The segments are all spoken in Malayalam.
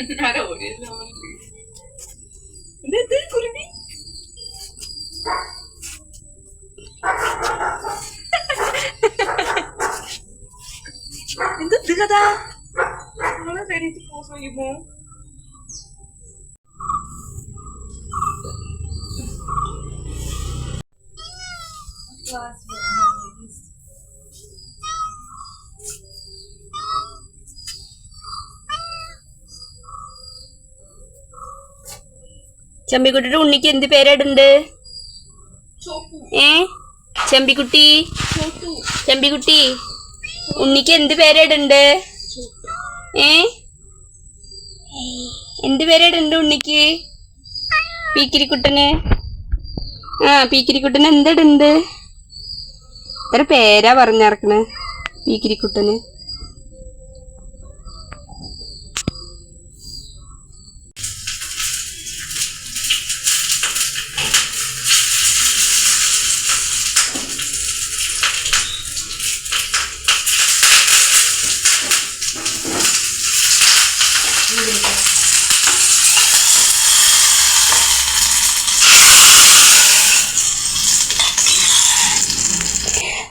अरे हो दे दे कुर्मी இந்த திகதா நல்லா தெரிஞ்சு போ சொல்லிப்போம் கிளாஸ் ചെമ്പിക്കുട്ടിയുടെ ഉണ്ണിക്ക് എന്ത് പേരിടുണ്ട് ഏ? ചെമ്പിക്കുട്ടി? ചെമ്പിക്കുട്ടി? ഉണ്ണിക്ക് എന്ത് പേരിടുണ്ട് ഏ? എന്ത് പേരിടുണ്ട് ഉണ്ണിക്ക്? പീക്കിരിക്കുട്ടന്. ആ പീക്കിരിക്കുട്ടന് എന്തിടുണ്ട് എത്ര പേരാ പറഞ്ഞിറക്കണ് പീക്കിരിക്കുട്ടന്.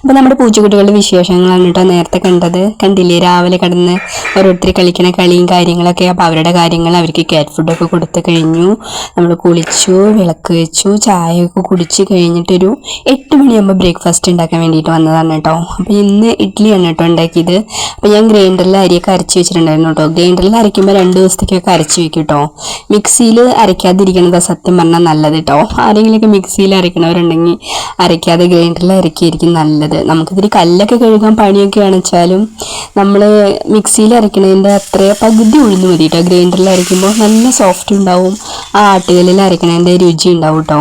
അപ്പോൾ നമ്മുടെ പൂച്ചക്കുട്ടികളുടെ വിശേഷങ്ങളാണ് കേട്ടോ നേരത്തെ കണ്ടത്. കണ്ടില്ലേ രാവിലെ കിടന്ന് ഓരോരുത്തർ കളിക്കണ കളിയും കാര്യങ്ങളൊക്കെ. അപ്പോൾ അവരുടെ കാര്യങ്ങൾ അവർക്ക് കാറ്റ് ഫുഡൊക്കെ കൊടുത്തു കഴിഞ്ഞു. നമ്മൾ കുളിച്ചു വിളക്ക് വെച്ചു ചായയൊക്കെ കുടിച്ച് കഴിഞ്ഞിട്ടൊരു എട്ട് മണിയാകുമ്പോൾ ബ്രേക്ക്ഫാസ്റ്റ് ഉണ്ടാക്കാൻ വേണ്ടിയിട്ട് വന്നതാണ് കേട്ടോ. അപ്പോൾ ഇന്ന് ഇഡ്ഡലിയാണ് കേട്ടോ ഉണ്ടാക്കിയത്. അപ്പോൾ ഞാൻ ഗ്രൈൻഡറിൽ അരിയൊക്കെ അരച്ച് വെച്ചിട്ടുണ്ടായിരുന്നു കേട്ടോ. ഗ്രൈൻഡറിൽ അരയ്ക്കുമ്പോൾ രണ്ട് ദിവസത്തേക്കൊക്കെ അരച്ച് വെക്കും കേട്ടോ. മിക്സിയിൽ അരയ്ക്കാതിരിക്കണത് സത്യം പറഞ്ഞാൽ നല്ലത് കേട്ടോ. ആരെങ്കിലുമൊക്കെ മിക്സിയിൽ അരയ്ക്കണവരുണ്ടെങ്കിൽ അരയ്ക്കാതെ ഗ്രൈൻഡറിൽ അരയ്ക്കായിരിക്കും നല്ലത്. നമുക്കിതിരി കല്ലൊക്കെ കഴുകാൻ പണിയൊക്കെ ആണെച്ചാലും നമ്മൾ മിക്സിയിൽ അരയ്ക്കണതിന്റെ അത്ര പകുതി ഉഴുന്ന് മതി കേട്ടോ ഗ്രൈൻഡറിൽ അരയ്ക്കുമ്പോൾ നല്ല സോഫ്റ്റ് ഉണ്ടാവും. ആ ആട്ടുകല്ലിൽ അരയ്ക്കണതിന്റെ രുചി ഉണ്ടാവും കേട്ടോ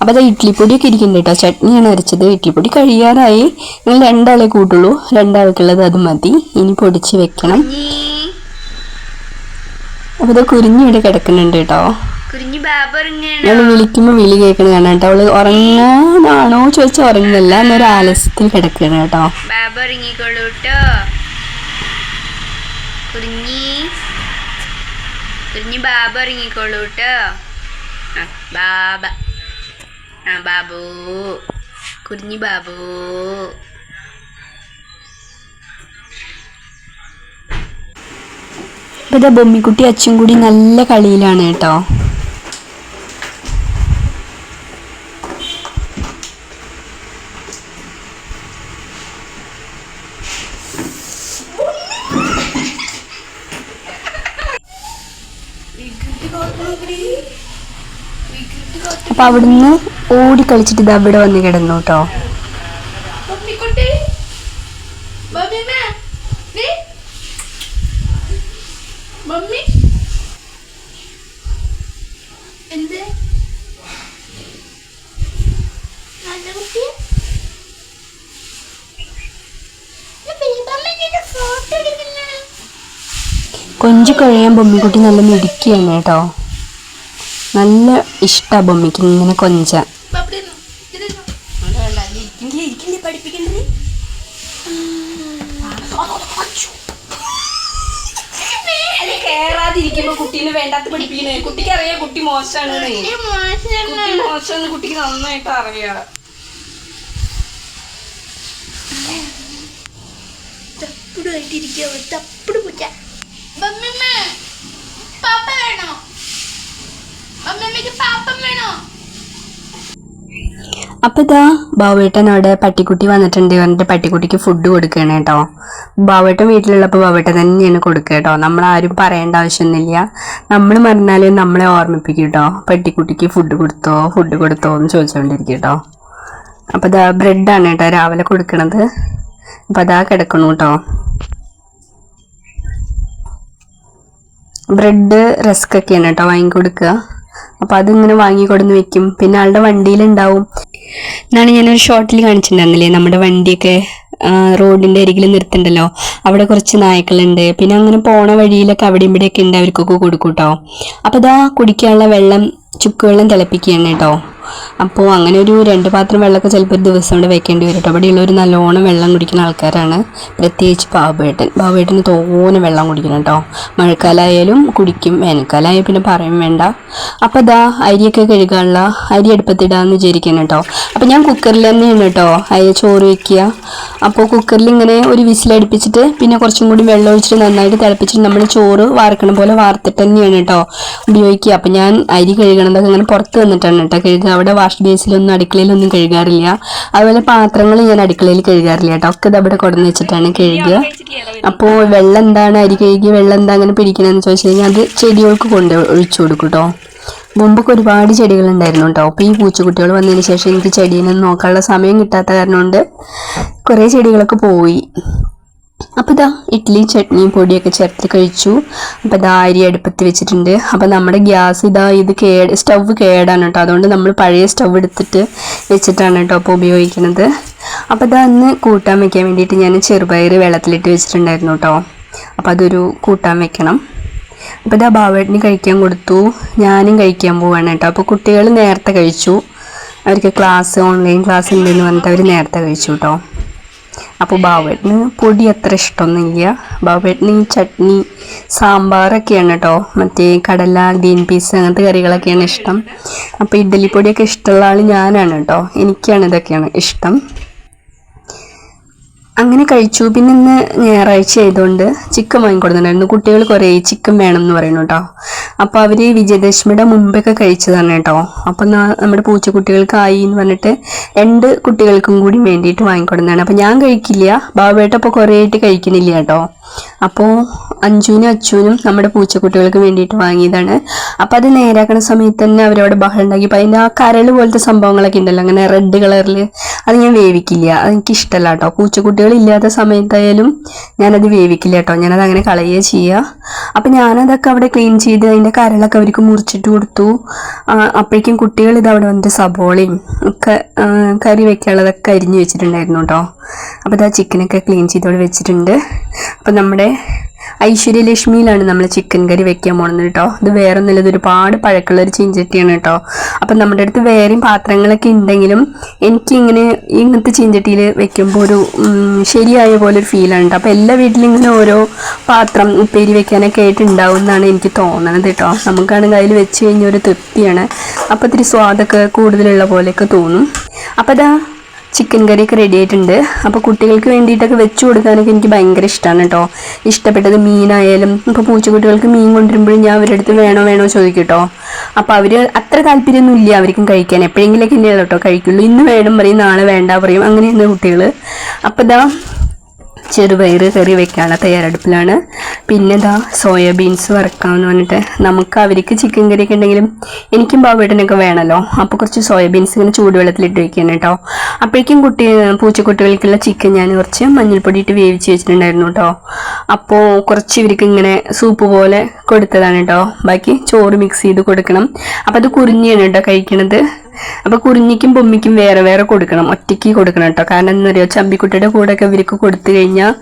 അപ്പോൾ അത് ഇഡ്ലിപ്പൊടിയൊക്കെ ഇരിക്കുന്നുണ്ട് കേട്ടോ ചട്നിയാണ് അരച്ചത്. ഇഡ്ലിപ്പൊടി കഴിയാറായി. നിങ്ങൾ രണ്ടാളെ കൂട്ടുള്ളൂ. രണ്ടാൾക്കുള്ളത് അത് മതി. ഇനി പൊടിച്ച് വെക്കണം. അപ്പോൾ ഇത് കുരിഞ്ഞിവിടെ കിടക്കുന്നുണ്ട് കേട്ടോ ഞങ്ങൾ വിളിക്കുമ്പോൾ വിളി കേൾക്കണ കാണാം കേട്ടോ. അവൾ ഉറങ്ങാനാണോ ചോദിച്ചാൽ ഉറങ്ങുന്നില്ല എന്നൊരു ആലസ്യത്തിൽ കിടക്കുകയാണ് കേട്ടോ. ബാബ ഇറങ്ങിക്കോളൂ കേട്ടോ കുഞ്ഞി. കുഞ്ഞു ബാബ ഇറങ്ങിക്കോളൂ കേട്ടോ ആ ബാബ. ആ ബാബു. കുഞ്ഞി ബാബു. ഇതാ ബൊമ്മിക്കുട്ടി അച്ഛൻ കൂടി നല്ല കളിയിലാണ് കേട്ടോ. അപ്പൊ അവിടുന്ന് ഓടി കളിച്ചിട്ട് ഇത് അവിടെ വന്ന് കിടന്നു കേട്ടോ. കൊഞ്ചു കഴിയാൻ ബൊമ്മിക്കുട്ടി നല്ല മിടുക്കിയാണ് കേട്ടോ നല്ല ഇഷ്ടാ ബൊമ്മിക്ക് ഇങ്ങനെ കൊഞ്ചാൻ കേറാതിരിക്കുമ്പോ കുട്ടീനെ വേണ്ടാത്ത പഠിപ്പിക്കണേ. കുട്ടിക്ക് അറിയാം കുട്ടി മോശമാണ് കുട്ടി മോശം കുട്ടിക്ക് നന്നായിട്ട് അറിയാം. മമ്മിമ്മ പാപ്പ വേണോ മമ്മിമ്മക്ക് പാപ്പം വേണോ അപ്പൊ ഇതാ ബാവേട്ടൻ അവിടെ പട്ടിക്കുട്ടി വന്നിട്ടുണ്ട്. പറഞ്ഞിട്ട് പട്ടിക്കുട്ടിക്ക് ഫുഡ് കൊടുക്കുകയാണ് കേട്ടോ ബാവേട്ടൻ വീട്ടിലുള്ളപ്പോൾ ബാവേട്ടൻ തന്നെയാണ് കൊടുക്കുക കേട്ടോ ആരും പറയേണ്ട ആവശ്യമൊന്നുമില്ല. നമ്മൾ മറന്നാലും നമ്മളെ ഓർമ്മിപ്പിക്കും കേട്ടോ പട്ടിക്കുട്ടിക്ക് ഫുഡ് കൊടുത്തോ ഫുഡ് കൊടുത്തോ എന്ന് ചോദിച്ചുകൊണ്ടിരിക്കും കേട്ടോ അപ്പോൾ ഇതാ ബ്രെഡാണ് കേട്ടോ രാവിലെ കൊടുക്കണത്. അപ്പോൾ അതാ കിടക്കണു കേട്ടോ ബ്രെഡ് റെസ്ക് ഒക്കെയാണ് കേട്ടോ വാങ്ങി കൊടുക്കുക അപ്പോൾ അതിങ്ങനെ വാങ്ങി കൊടുന്ന് വെക്കും. പിന്നെ ആളുടെ വണ്ടിയിലുണ്ടാവും. എന്നാണ് ഞാനൊരു ഷോർട്ടിൽ കാണിച്ചിട്ടുണ്ടായിരുന്നില്ലേ? നമ്മുടെ വണ്ടിയൊക്കെ റോഡിന്റെ അരികിൽ നിർത്തുണ്ടല്ലോ അവിടെ കുറച്ച് നായ്ക്കളുണ്ട്. പിന്നെ അങ്ങനെ പോണ വഴിയിലൊക്കെ അവിടെ ഇവിടെയൊക്കെ ഉണ്ട്. അവർക്കൊക്കെ കൊടുക്കൂട്ടോ അപ്പൊ അപ്പോൾ ഇതാ കുടിക്കാനുള്ള വെള്ളം ചുക്കുവെള്ളം തിളപ്പിക്കുകയാണ് കേട്ടോ അപ്പോൾ അങ്ങനെ ഒരു രണ്ട് പാത്രം വെള്ളമൊക്കെ ചിലപ്പോൾ ഒരു ദിവസം കൊണ്ട് വെക്കേണ്ടി വരും കേട്ടോ. അവിടെയുള്ളവർ നല്ലോണം വെള്ളം കുടിക്കുന്ന ആൾക്കാരാണ്. പ്രത്യേകിച്ച് ബാബുവേട്ടൻ. ബാബുവേട്ടന് തോനെ വെള്ളം കുടിക്കണം കേട്ടോ. മഴക്കാലമായാലും കുടിക്കും വേനൽക്കാലമായാൽ പിന്നെ പറയും വേണ്ട. അപ്പോൾ അതാ അരിയൊക്കെ കഴുകാനുള്ള അരി അടുപ്പത്തിടാന്ന് വിചാരിക്കണം കേട്ടോ. അപ്പോൾ ഞാൻ കുക്കറിൽ തന്നെയാണ് കേട്ടോ അരി ചോറ് വയ്ക്കുക അപ്പോൾ കുക്കറിൽ ഇങ്ങനെ ഒരു വിസിലടുപ്പിച്ചിട്ട് പിന്നെ കുറച്ചും കൂടി വെള്ളം ഒഴിച്ചിട്ട് നന്നായിട്ട് തിളപ്പിച്ചിട്ട് നമ്മൾ ചോറ് വാർക്കണ പോലെ വാർത്തിട്ട് തന്നെയാണ് കേട്ടോ ഉപയോഗിക്കുക. അപ്പോൾ ഞാൻ അരി കഴുകണതൊക്കെ ഇങ്ങനെ പുറത്ത് വന്നിട്ടാണ് കേട്ടോ കഴുകുക. അവിടെ വാഷ് ബേസിലൊന്നും അടുക്കളയിലൊന്നും കഴുകാറില്ല. അതുപോലെ പാത്രങ്ങൾ ഞാൻ അടുക്കളയിൽ കഴുകാറില്ല കേട്ടോ. ഒക്കെ ഇത് അവിടെ കൊടന്ന് വെച്ചിട്ടാണ് കഴുകുക അപ്പോൾ വെള്ളം എന്താണ് അരി കഴുകി വെള്ളം എന്താ അങ്ങനെ പിടിക്കണമെന്ന് ചോദിച്ചു കഴിഞ്ഞാൽ അത് ചെടികൾക്ക് കൊണ്ട് ഒഴിച്ചു കൊടുക്കും കേട്ടോ. മുമ്പൊക്കെ ഒരുപാട് ചെടികൾ ഉണ്ടായിരുന്നു കേട്ടോ. അപ്പോൾ ഈ പൂച്ചക്കുട്ടികൾ വന്നതിന് ശേഷം എനിക്ക് ചെടീനൊന്നും നോക്കാനുള്ള സമയം കിട്ടാത്ത കാരണം കൊണ്ട് കുറേ ചെടികളൊക്കെ പോയി. അപ്പോൾ ഇതാ ഇഡ്ഡലി ചട്നി പൊടിയൊക്കെ ചേർത്ത് കഴിച്ചു. അപ്പോൾ ഇതാ അരി അടുപ്പത്ത് വെച്ചിട്ടുണ്ട്. അപ്പോൾ നമ്മുടെ ഗ്യാസ് ഇതാ ഇത് കേട് സ്റ്റവ് കേടാണ് കേട്ടോ. അതുകൊണ്ട് നമ്മൾ പഴയ സ്റ്റവ് എടുത്തിട്ട് വെച്ചിട്ടാണ് കേട്ടോ അപ്പോൾ ഉപയോഗിക്കുന്നത്. അപ്പോൾ ഇതാ അന്ന് കൂട്ടാൻ വെക്കാൻ വേണ്ടിയിട്ട് ഞാൻ ചെറുപയർ വെള്ളത്തിലിട്ട് വെച്ചിട്ടുണ്ടായിരുന്നു കേട്ടോ. അപ്പോൾ അതൊരു കൂട്ടാൻ വെക്കണം. അപ്പോൾ ഇതാ ബാവേട്ടിന് കഴിക്കാൻ കൊടുത്തു. ഞാനും കഴിക്കാൻ പോവാണ് കേട്ടോ. അപ്പോൾ കുട്ടികൾ നേരത്തെ കഴിച്ചു. അവർക്ക് ക്ലാസ് ഓൺലൈൻ ക്ലാസ് ഉണ്ടെന്ന് പറഞ്ഞിട്ട് അവർ നേരത്തെ കഴിച്ചു കേട്ടോ. അപ്പോൾ ബാവേട്ടിന് പൊടി അത്ര ഇഷ്ടമൊന്നുമില്ല. ബാവേട്ടിന് ഈ ചട്നി സാമ്പാറൊക്കെയാണ് കേട്ടോ മറ്റേ കടല ഗ്രീൻ പീസ് അങ്ങനത്തെ കറികളൊക്കെയാണ് ഇഷ്ടം. അപ്പോൾ ഇഡ്ഡലി പൊടിയൊക്കെ ഇഷ്ടമുള്ള ആൾ ഞാനാണ് കേട്ടോ എനിക്കാണ് ഇതൊക്കെയാണ് ഇഷ്ടം. അങ്ങനെ കഴിച്ചു. പിന്നെ ഇന്ന് ഞായറാഴ്ച ആയതുകൊണ്ട് ചിക്കൻ വാങ്ങിക്കൊടുത്തിട്ടുണ്ടായിരുന്നു. കുട്ടികൾ കുറേ ചിക്കൻ വേണം എന്ന് പറയുന്നു കേട്ടോ. അപ്പോൾ അവർ വിജയദശമിയുടെ മുമ്പൊക്കെ കഴിച്ചതാണ് കേട്ടോ. അപ്പോൾ നമ്മുടെ പൂച്ചക്കുട്ടികൾക്കായി എന്ന് പറഞ്ഞിട്ട് രണ്ട് കുട്ടികൾക്കും കൂടി വേണ്ടിയിട്ട് വാങ്ങിക്കൊടുന്നതാണ് അപ്പോൾ ഞാൻ കഴിക്കില്ല. ബാബേട്ട അപ്പോൾ കുറേ ആയിട്ട് കഴിക്കുന്നില്ല കേട്ടോ. അപ്പോൾ അഞ്ചുവിനും അച്ചുവിനും നമ്മുടെ പൂച്ചക്കുട്ടികൾക്ക് വേണ്ടിയിട്ട് വാങ്ങിയതാണ്. അപ്പോൾ അത് നേരാക്കണ സമയത്ത് തന്നെ അവരവിടെ ബഹളം ഉണ്ടാക്കി. അപ്പോൾ അതിന്റെ ആ കരൾ പോലത്തെ സംഭവങ്ങളൊക്കെ ഉണ്ടല്ലോ. അങ്ങനെ റെഡ് കളറിൽ അത് ഞാൻ വേവിക്കില്ല. അത് എനിക്ക് ഇഷ്ടമല്ല കേട്ടോ. പൂച്ചക്കുട്ടികൾ ഇല്ലാത്ത സമയത്തായാലും ഞാനത് വേവിക്കില്ല കേട്ടോ. ഞാനത് അങ്ങനെ കളയുക ചെയ്യുക അപ്പം ഞാനതൊക്കെ അവിടെ ക്ലീൻ ചെയ്ത് അതിന്റെ കരളൊക്കെ അവർക്ക് മുറിച്ചിട്ട് കൊടുത്തു. ആ, അപ്പോഴേക്കും കുട്ടികൾ ഇത് അവിടെ വന്നിട്ട് സബോളയും ഒക്കെ കറി വെക്കാനുള്ളതൊക്കെ അരിഞ്ഞ് വെച്ചിട്ടുണ്ടായിരുന്നു കേട്ടോ. അപ്പോൾ ഇതാ ചിക്കനൊക്കെ ക്ലീൻ ചെയ്തോടെ വെച്ചിട്ടുണ്ട്. അപ്പം നമ്മുടെ ഐശ്വര്യലക്ഷ്മിയിലാണ് നമ്മൾ ചിക്കൻ കറി വെക്കാൻ പോകുന്നത് കേട്ടോ ഇത് വേറെ ഒന്നുമില്ല ഇത് ഒരുപാട് പഴക്കമുള്ള ഒരു ചീഞ്ചട്ടിയാണ് കേട്ടോ അപ്പം നമ്മുടെ അടുത്ത് വേറെയും പാത്രങ്ങളൊക്കെ ഉണ്ടെങ്കിലും എനിക്കിങ്ങനെ ഇങ്ങനത്തെ ചീഞ്ചട്ടിയിൽ വെക്കുമ്പോൾ ഒരു ശരിയായ പോലെ ഒരു ഫീലാണ് കേട്ടോ അപ്പോൾ എല്ലാ വീട്ടിലും ഇങ്ങനെ ഓരോ പാത്രം ഉപ്പേരി വെക്കാനൊക്കെ ആയിട്ട് ഉണ്ടാവും എന്നാണ് എനിക്ക് തോന്നണത് കേട്ടോ നമുക്കാണെങ്കിൽ അതിൽ വെച്ച് കഴിഞ്ഞാൽ ഒരു തൃപ്തിയാണ്. അപ്പോൾ ഇത്തിരി സ്വാദൊക്കെ കൂടുതലുള്ള പോലെയൊക്കെ തോന്നും. അപ്പോൾ അതാ ചിക്കൻ കറിയൊക്കെ റെഡി ആയിട്ടുണ്ട്. അപ്പോൾ കുട്ടികൾക്ക് വേണ്ടിയിട്ടൊക്കെ വെച്ച് കൊടുക്കാനൊക്കെ എനിക്ക് ഭയങ്കര ഇഷ്ടമാണ് കേട്ടോ ഇഷ്ടപ്പെട്ടത് മീനായാലും ഇപ്പോൾ പൂച്ചക്കുട്ടികൾക്ക് മീൻ കൊണ്ടുവരുമ്പോഴും ഞാൻ അവരുടെ അടുത്ത് വേണോ വേണോ ചോദിക്കും കേട്ടോ അപ്പോൾ അവർ അത്ര താല്പര്യമൊന്നും ഇല്ല അവർക്കും കഴിക്കാൻ. എപ്പോഴെങ്കിലൊക്കെ ഇല്ലല്ലോ കേട്ടോ കഴിക്കുള്ളൂ. ഇന്ന് വേണം പറയും നാളെ വേണ്ട പറയും. അങ്ങനെയാണ് കുട്ടികൾ അപ്പോൾ ഇതാ ചെറുപയർ കറി വെക്കാനുള്ള തയ്യാറെടുപ്പിലാണ്. പിന്നെ ഇതാ സോയാബീൻസ് വറക്കാമെന്ന് പറഞ്ഞിട്ട് നമുക്ക് അവർക്ക് ചിക്കൻ കറിയൊക്കെ ഉണ്ടെങ്കിലും എനിക്കും ബാബേട്ടനൊക്കെ വേണമല്ലോ അപ്പോൾ കുറച്ച് സോയാബീൻസ് ഇങ്ങനെ ചൂടുവെള്ളത്തിലിട്ട് വെക്കുകയാണ് കേട്ടോ അപ്പോഴേക്കും കുട്ടി പൂച്ചക്കുട്ടികൾക്കുള്ള ചിക്കൻ ഞാൻ കുറച്ച് മഞ്ഞൾപ്പൊടി ഇട്ട് വേവിച്ച് വെച്ചിട്ടുണ്ടായിരുന്നു കേട്ടോ അപ്പോൾ കുറച്ച് ഇവർക്ക് ഇങ്ങനെ സൂപ്പ് പോലെ കൊടുത്തതാണ് കേട്ടോ ബാക്കി ചോറ് മിക്സ് ചെയ്ത് കൊടുക്കണം. അപ്പോൾ അത് കുറിഞ്ഞാണ് കേട്ടോ കഴിക്കണത്. അപ്പൊ കുറിഞ്ഞിക്കും പൊമ്മിക്കും വേറെ വേറെ കൊടുക്കണം ഒറ്റയ്ക്ക് കൊടുക്കണം കേട്ടോ. കാരണം എന്താ പറയുക ചമ്പിക്കുട്ടിയുടെ കൂടെ ഒക്കെ ഇവർക്ക് കൊടുത്തു കഴിഞ്ഞാൽ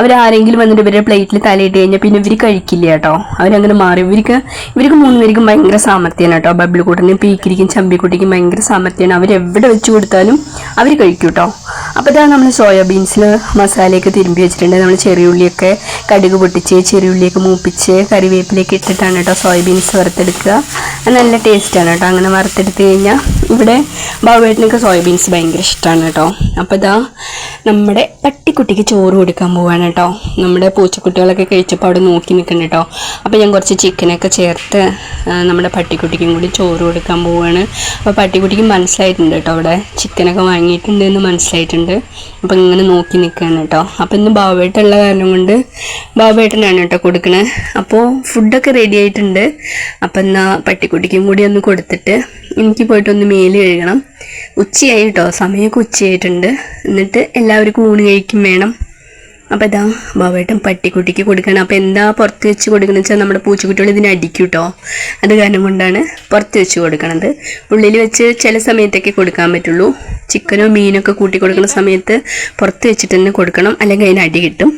അവരാരെങ്കിലും വന്നിട്ട് ഇവരുടെ പ്ലേറ്റിൽ തലയിട്ട് കഴിഞ്ഞാൽ പിന്നെ ഇവർ കഴിക്കില്ല കേട്ടോ. അവരങ്ങനെ മാറി. ഇവർക്ക് ഇവർക്ക് മൂന്ന് പേർക്കും ഭയങ്കര സാമർത്ഥ്യമാണ് കേട്ടോ. ബബിൾ കൂട്ടനും പീക്കിരിക്കും ചമ്പിക്കുട്ടിക്കും ഭയങ്കര സാമർത്ഥ്യമാണ് അവരെവിടെ വെച്ച് കൊടുത്താലും അവർ കഴിക്കും കേട്ടോ. അപ്പോൾ ഇതാണ് നമ്മൾ സോയാബീൻസിൽ മസാലയൊക്കെ തിരുമ്പി വെച്ചിട്ടുണ്ട്. നമ്മൾ ചെറിയുള്ളിയൊക്കെ കടുക് പൊട്ടിച്ച് ചെറിയുള്ളിയൊക്കെ മൂപ്പിച്ച് കറിവേപ്പിലേക്ക് ഇട്ടിട്ടാണ് കേട്ടോ സോയാബീൻസ് വറുത്തെടുക്കുക. നല്ല ടേസ്റ്റാണ് കേട്ടോ. അങ്ങനെ വറുത്തെടുത്ത് കഴിഞ്ഞാൽ ഇവിടെ ബാബുവേട്ടനൊക്കെ സോയാബീൻസ് ഭയങ്കര ഇഷ്ടമാണ് കേട്ടോ. അപ്പോൾ ഇതാ നമ്മുടെ പട്ടിക്കുട്ടിക്ക് ചോറ് കൊടുക്കാൻ പോവാണ് കേട്ടോ. നമ്മുടെ പൂച്ചക്കുട്ടികളൊക്കെ കഴിച്ചപ്പോൾ അവിടെ നോക്കി നിൽക്കുന്നുണ്ട് കേട്ടോ. അപ്പോൾ ഞാൻ കുറച്ച് ചിക്കനൊക്കെ ചേർത്ത് നമ്മുടെ പട്ടിക്കുട്ടിക്കും കൂടി ചോറ് കൊടുക്കാൻ പോവുകയാണ് അപ്പോൾ പട്ടിക്കുട്ടിക്ക് മനസ്സിലായിട്ടുണ്ട് കേട്ടോ അവിടെ. ചിക്കനൊക്കെ വാങ്ങിയിട്ടുണ്ട് എന്ന് മനസ്സിലായിട്ടുണ്ട്. അപ്പോൾ ഇങ്ങനെ നോക്കി നിൽക്കുകയാണ് കേട്ടോ. അപ്പോൾ ഇന്ന് ബാബേട്ടുള്ള കാരണം കൊണ്ട് ബാബേട്ടനാണ് കേട്ടോ കൊടുക്കണേ. അപ്പോൾ ഫുഡൊക്കെ റെഡി ആയിട്ടുണ്ട്. അപ്പോൾ എന്നാൽ പട്ടിക്കുട്ടിക്കും കൂടി ഒന്ന് കൊടുത്തിട്ട് എനിക്ക് പോയിട്ടൊന്ന് മേൽ കഴുകണം. ഉച്ചയായി കേട്ടോ സമയമൊക്കെ ഉച്ചയായിട്ടുണ്ട്. എന്നിട്ട് എല്ലാവർക്കും ഊണ് കഴിക്കും വേണം. അപ്പോൾ ഇതാ ബാബേട്ടൻ പട്ടിക്കുട്ടിക്ക് കൊടുക്കണം. അപ്പോൾ എന്താ പുറത്ത് വെച്ച് കൊടുക്കണമെന്ന് വെച്ചാൽ നമ്മുടെ പൂച്ചക്കുട്ടികൾ ഇതിനെ അടിക്കും കേട്ടോ അത് കാരണം കൊണ്ടാണ് പുറത്ത് വെച്ച് കൊടുക്കണത്. ഉള്ളിൽ വെച്ച് ചില സമയത്തൊക്കെ കൊടുക്കാൻ പറ്റുള്ളൂ. ചിക്കനോ മീനൊക്കെ കൂട്ടി കൊടുക്കുന്ന സമയത്ത് പുറത്ത് വെച്ചിട്ട് തന്നെ കൊടുക്കണം. അല്ലെങ്കിൽ അതിന് അടി കിട്ടും.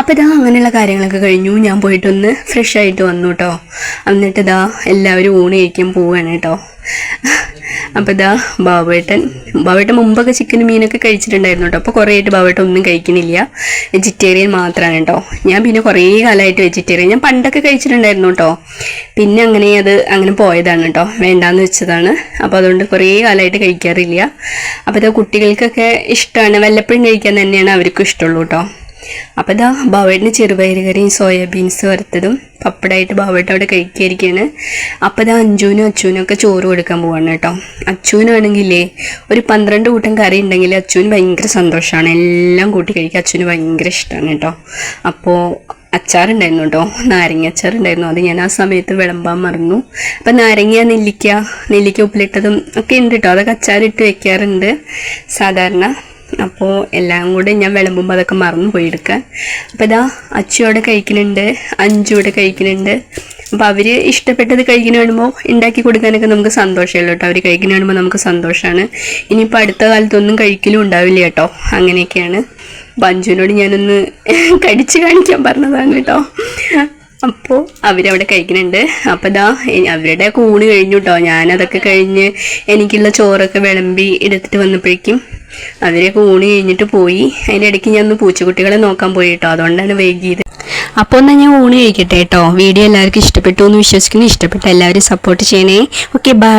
അപ്പോൾ ഇതാ അങ്ങനെയുള്ള കാര്യങ്ങളൊക്കെ കഴിഞ്ഞു. ഞാൻ പോയിട്ടൊന്ന് ഫ്രഷ് ആയിട്ട് വന്നു കേട്ടോ എന്നിട്ട് ഇതാ എല്ലാവരും ഊണ് കഴിക്കാൻ പോവുകയാണ് കേട്ടോ അപ്പോൾ ഇതാ ബാബേട്ടൻ ബാബേട്ടൻ മുമ്പൊക്കെ ചിക്കനും മീനൊക്കെ കഴിച്ചിട്ടുണ്ടായിരുന്നു കേട്ടോ അപ്പോൾ കുറേ ആയിട്ട് ബാബേട്ടൻ ഒന്നും കഴിക്കുന്നില്ല വെജിറ്റേറിയൻ മാത്രമാണ് കേട്ടോ ഞാൻ പിന്നെ കുറേ കാലമായിട്ട് വെജിറ്റേറിയൻ ഞാൻ പണ്ടൊക്കെ കഴിച്ചിട്ടുണ്ടായിരുന്നു കേട്ടോ പിന്നെ അങ്ങനെ അത് അങ്ങനെ പോയതാണ് കേട്ടോ വേണ്ടാന്ന് വെച്ചതാണ്. അപ്പോൾ അതുകൊണ്ട് കുറേ കാലമായിട്ട് കഴിക്കാറില്ല. അപ്പോൾ ഇതാ കുട്ടികൾക്കൊക്കെ ഇഷ്ടമാണ് വല്ലപ്പോഴും കഴിക്കാൻ തന്നെയാണ് അവർക്കും ഇഷ്ടമുള്ളൂ കേട്ടോ അപ്പോൾ ഇതാ ബാവേട്ടിന് ചെറുപയർ കറിയും സോയാബീൻസ് വറുത്തതും പപ്പടമായിട്ട് ബാവേട്ട് അവിടെ കഴിക്കുകയായിരിക്കുകയാണ് അപ്പോൾ ഇതാ അഞ്ചൂനും അച്ചൂനും ഒക്കെ ചോറ് കൊടുക്കാൻ പോവാണ് കേട്ടോ. അച്ചൂനാണെങ്കിലേ ഒരു പന്ത്രണ്ട് കൂട്ടം കറി ഉണ്ടെങ്കിൽ അച്ചുവിന് ഭയങ്കര സന്തോഷമാണ്. എല്ലാം കൂട്ടി കഴിക്കുക അച്ചുവിന് ഭയങ്കര ഇഷ്ടമാണ് കേട്ടോ. അപ്പോൾ അച്ചാറുണ്ടായിരുന്നു കേട്ടോ. നാരങ്ങ അച്ചാറുണ്ടായിരുന്നു. അത് ഞാൻ ആ സമയത്ത് വിളമ്പാൻ മറന്നു. അപ്പം നാരങ്ങ നെല്ലിക്ക നെല്ലിക്ക ഉപ്പിലിട്ടതും ഒക്കെ ഉണ്ട് കേട്ടോ. അതൊക്കെ അച്ചാറിട്ട് വെക്കാറുണ്ട്. സാധാരണ അപ്പോൾ എല്ലാം കൂടെ ഞാൻ വിളമ്പുമ്പോൾ അതൊക്കെ മറന്നു പോയി എടുക്കാൻ അപ്പോൾ ഇതാ അച്ചുവിടെ കഴിക്കുന്നുണ്ട് അഞ്ചൂടെ കഴിക്കുന്നുണ്ട്. അപ്പോൾ അവർ ഇഷ്ടപ്പെട്ടത് കഴിക്കുന്ന കാണുമ്പോൾ ഉണ്ടാക്കി കൊടുക്കാനൊക്കെ നമുക്ക് സന്തോഷമല്ലോ കേട്ടോ. അവർ കഴിക്കുന്ന കാണുമ്പോൾ നമുക്ക് സന്തോഷമാണ് ഇനിയിപ്പോൾ അടുത്ത കാലത്തൊന്നും കഴിക്കലും ഉണ്ടാവില്ല കേട്ടോ. അങ്ങനെയൊക്കെയാണ്. ബഞ്ചുവിനോട് ഞാനൊന്ന് കടിച്ച് കാണിക്കാൻ പറഞ്ഞതാണ് കേട്ടോ. അപ്പോൾ അവരവിടെ കഴിക്കുന്നുണ്ട്. അപ്പോൾ ഇതാ അവരുടെ കൂണ് കഴിഞ്ഞു കേട്ടോ ഞാനതൊക്കെ കഴിഞ്ഞ് എനിക്കുള്ള ചോറൊക്കെ വിളമ്പി എടുത്തിട്ട് വന്നപ്പോഴേക്കും അവരെ കൂണ് കഴിഞ്ഞിട്ട് പോയി. അതിന്റെ ഇടയ്ക്ക് ഞാൻ ഒന്ന് പൂച്ചക്കുട്ടികളെ നോക്കാൻ പോയി കേട്ടോ അതുകൊണ്ടാണ് വൈകിയത്. അപ്പോൾ എന്നാൽ ഞാൻ ഊണ് കഴിക്കട്ടെ കേട്ടോ വീഡിയോ എല്ലാവർക്കും ഇഷ്ടപ്പെട്ടു എന്ന് വിശ്വസിക്കുന്നു. ഇഷ്ടപ്പെട്ട എല്ലാവരും സപ്പോർട്ട് ചെയ്യണേ. Okay bye